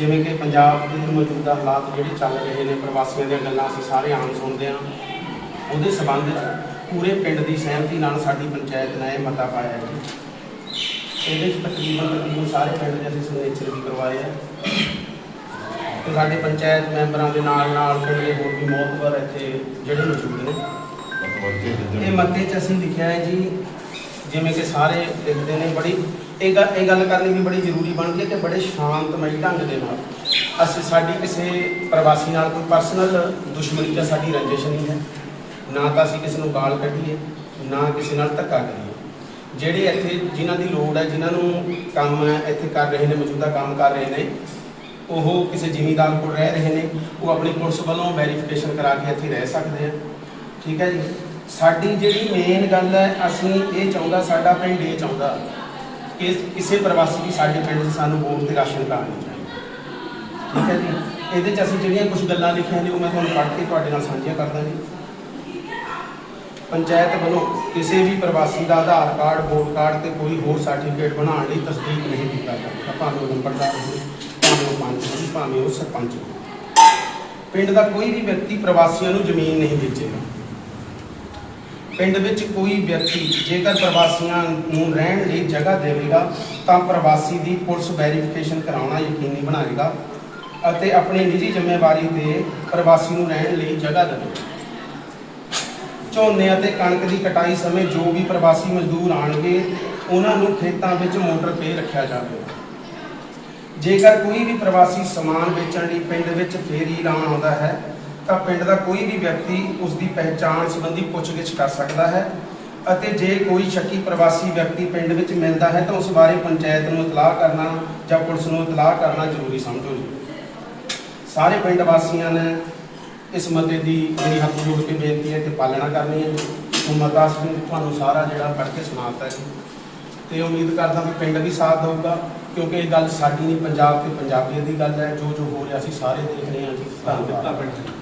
ਜਿਵੇਂ ਕਿ ਪੰਜਾਬ ਦੇ ਮੌਜੂਦਾ ਹਾਲਾਤ ਜਿਹੜੇ ਚੱਲ ਰਹੇ ਨੇ ਪ੍ਰਵਾਸੀਆਂ ਦੀਆਂ ਗੱਲਾਂ ਅਸੀਂ ਸਾਰੇ ਆਮ ਸੁਣਦੇ ਹਾਂ। ਉਹਦੇ ਸਬੰਧ ਵਿੱਚ ਪੂਰੇ ਪਿੰਡ ਦੀ ਸਹਿਮਤੀ ਨਾਲ ਸਾਡੀ ਪੰਚਾਇਤ ਨੇ ਇਹ ਮਤਾ ਪਾਇਆ ਹੈ ਜੀ। ਇਹਦੇ ਵਿੱਚ ਤਕਰੀਬਨ ਤਕਰੀਬਨ ਸਾਰੇ ਪਿੰਡ ਦੇ ਅਸੀਂ ਸਿਗਨੇਚਰ ਵੀ ਕਰਵਾਏ ਆ। ਤੇ ਸਾਡੇ ਪੰਚਾਇਤ ਮੈਂਬਰਾਂ ਦੇ ਨਾਲ ਨਾਲ ਪਿੰਡ ਦੇ ਹੋਰ ਵੀ ਮੌਤਬਰ ਇੱਥੇ ਜਿਹੜੇ ਮੌਜੂਦ ਨੇ। ਇਹ ਮੱਤੇ 'ਚ ਅਸੀਂ ਲਿਖਿਆ ਹੈ ਜੀ ਜਿਵੇਂ ਕਿ ਸਾਰੇ ਲਿਖਦੇ ਨੇ ਬੜੀ, ਇਹ ਗੱਲ ਇਹ ਗੱਲ ਕਰਨੀ ਵੀ ਬੜੀ ਜ਼ਰੂਰੀ ਬਣ ਗਈ ਹੈ ਕਿ ਬੜੇ ਸ਼ਾਂਤਮਈ ਢੰਗ ਦੇ ਨਾਲ ਅਸੀਂ ਸਾਡੀ ਕਿਸੇ ਪ੍ਰਵਾਸੀ ਨਾਲ ਕੋਈ ਪਰਸਨਲ ਦੁਸ਼ਮਣੀ ਜਾਂ ਸਾਡੀ ਰੰਜਿਸ਼ ਨਹੀਂ ਹੈ। ਨਾ ਤਾਂ ਅਸੀਂ ਕਿਸੇ ਨੂੰ ਗਾਲ ਕੱਢੀਏ, ਨਾ ਕਿਸੇ ਨਾਲ ਧੱਕਾ ਕਰੀਏ। ਜਿਹੜੇ ਇੱਥੇ ਜਿਨ੍ਹਾਂ ਦੀ ਲੋੜ ਹੈ, ਜਿਨ੍ਹਾਂ ਨੂੰ ਕੰਮ ਹੈ, ਇੱਥੇ ਕਰ ਰਹੇ ਨੇ, ਮੌਜੂਦਾ ਕੰਮ ਕਰ ਰਹੇ ਨੇ, ਉਹ ਕਿਸੇ ਜ਼ਿਮੀਂਦਾਰ ਕੋਲ ਰਹਿ ਰਹੇ ਨੇ, ਉਹ ਆਪਣੀ ਪੁਲਿਸ ਵੱਲੋਂ ਵੈਰੀਫਿਕੇਸ਼ਨ ਕਰਾ ਕੇ ਇੱਥੇ ਰਹਿ ਸਕਦੇ ਆ। ਠੀਕ ਹੈ ਜੀ? ਸਾਡੀ ਜਿਹੜੀ ਮੇਨ ਗੱਲ ਹੈ, ਅਸੀਂ ਇਹ ਚਾਹੁੰਦਾ ਸਾਡਾ ਪਿੰਡ ਇਹ ਚਾਹੁੰਦਾ ਕਿ ਕਿਸੇ ਪ੍ਰਵਾਸੀ ਦੀ ਸਾਡੇ ਪਿੰਡ 'ਚ ਸਾਨੂੰ ਵੋਟ ਤੇ ਰਾਸ਼ਨ ਕਾਰਡ ਨਹੀਂ ਚਾਹੀਦਾ। ਠੀਕ ਹੈ ਜੀ? ਇਹਦੇ 'ਚ ਅਸੀਂ ਜਿਹੜੀਆਂ ਕੁਝ ਗੱਲਾਂ ਲਿਖੀਆਂ ਨੇ, ਉਹ ਮੈਂ ਤੁਹਾਨੂੰ ਪੜ੍ਹ ਕੇ ਤੁਹਾਡੇ ਨਾਲ ਸਾਂਝੀਆਂ ਕਰਦਾ ਜੀ। ਪੰਚਾਇਤ ਵੱਲੋਂ ਕਿਸੇ ਵੀ ਪ੍ਰਵਾਸੀ ਦਾ ਆਧਾਰ ਕਾਰਡ, ਵੋਟ ਕਾਰਡ ਤੇ ਕੋਈ ਹੋਰ ਸਰਟੀਫਿਕੇਟ ਬਣਾਉਣ ਲਈ ਤਸਦੀਕ ਨਹੀਂ ਕੀਤਾ ਜਾਂਦਾ ਭਾਵੇਂ ਉਹ ਨੰਬਰਦਾਰ ਹੋਵੇ, ਭਾਵੇਂ ਉਹ ਪੰਚ ਹੋਵੇ, ਭਾਵੇਂ ਉਹ ਸਰਪੰਚ ਹੋਵੇ। ਪਿੰਡ ਦਾ ਕੋਈ ਵੀ ਵਿਅਕਤੀ ਪ੍ਰਵਾਸੀਆਂ ਨੂੰ ਜ਼ਮੀਨ ਨਹੀਂ ਵੇਚੇਗਾ। ਪਿੰਡ ਵਿੱਚ ਕੋਈ ਵਿਅਕਤੀ ਜੇਕਰ ਪ੍ਰਵਾਸੀਆਂ ਨੂੰ ਰਹਿਣ ਲਈ ਜਗ੍ਹਾ ਦੇਵੇਗਾ, ਤਾਂ ਪ੍ਰਵਾਸੀ ਦੀ ਪੁਲਿਸ ਵੈਰੀਫਿਕੇਸ਼ਨ ਕਰਾਉਣਾ ਯਕੀਨੀ ਬਣਾਏਗਾ ਅਤੇ ਆਪਣੀ ਨਿੱਜੀ ਜ਼ਿੰਮੇਵਾਰੀ ਤੇ ਪ੍ਰਵਾਸੀ ਨੂੰ ਰਹਿਣ ਲਈ ਜਗ੍ਹਾ ਦੇਵੇਗਾ। ਝੋਨੇ ਅਤੇ ਕਣਕ ਦੀ ਕਟਾਈ ਸਮੇਂ ਜੋ ਵੀ ਪ੍ਰਵਾਸੀ ਮਜ਼ਦੂਰ ਆਣਗੇ ਉਹਨਾਂ ਨੂੰ ਖੇਤਾਂ ਵਿੱਚ ਮੋਟਰ ਤੇ ਰੱਖਿਆ ਜਾਵੇਗਾ। ਜੇਕਰ ਕੋਈ ਵੀ ਪ੍ਰਵਾਸੀ ਸਮਾਨ ਵੇਚਣ ਲਈ ਪਿੰਡ ਵਿੱਚ ਫੇਰੀ ਲਾਉਣ ਆਉਂਦਾ ਹੈ ਤਾਂ ਪਿੰਡ ਦਾ ਕੋਈ ਵੀ ਵਿਅਕਤੀ ਉਸ ਦੀ ਪਹਿਚਾਣ ਸੰਬੰਧੀ ਪੁੱਛਗਿੱਛ ਕਰ ਸਕਦਾ ਹੈ ਅਤੇ ਜੇ ਕੋਈ ਸ਼ੱਕੀ ਪ੍ਰਵਾਸੀ ਵਿਅਕਤੀ ਪਿੰਡ ਵਿੱਚ ਮਿਲਦਾ ਹੈ ਤਾਂ ਉਸ ਬਾਰੇ ਪੰਚਾਇਤ ਨੂੰ ਇਤਲਾਹ ਕਰਨਾ ਜਾਂ ਪੁਲਿਸ ਨੂੰ ਇਤਲਾਹ ਕਰਨਾ ਜ਼ਰੂਰੀ ਸਮਝੋ ਜੀ। ਸਾਰੇ ਪਿੰਡ ਵਾਸੀਆਂ ਨੇ ਇਸ ਮਤੇ ਦੀ ਮੇਰੀ ਹੱਥ ਜੋੜ ਕੇ ਬੇਨਤੀ ਹੈ ਕਿ ਪਾਲਣਾ ਕਰਨੀ ਹੈ ਸੋ ਮਤਾ ਅਸੀਂ ਤੁਹਾਨੂੰ ਸਾਰਾ ਜਿਹੜਾ ਪੜ੍ਹ ਕੇ ਸੁਣਾਤਾ ਜੀ। ਤੇ ਉਮੀਦ ਕਰਦਾ ਵੀ ਪਿੰਡ ਵੀ ਸਾਥ ਦੇਊਗਾ, ਕਿਉਂਕਿ ਇਹ ਗੱਲ ਸਾਡੀ ਨਹੀਂ, ਪੰਜਾਬ ਤੇ ਪੰਜਾਬੀਆਂ ਦੀ ਗੱਲ ਹੈ। ਜੋ ਜੋ ਹੋ ਰਿਹਾ ਅਸੀਂ ਸਾਰੇ ਦੇਖ ਰਹੇ ਹਾਂ ਜੀ। ਧੰਨਵਾਦ।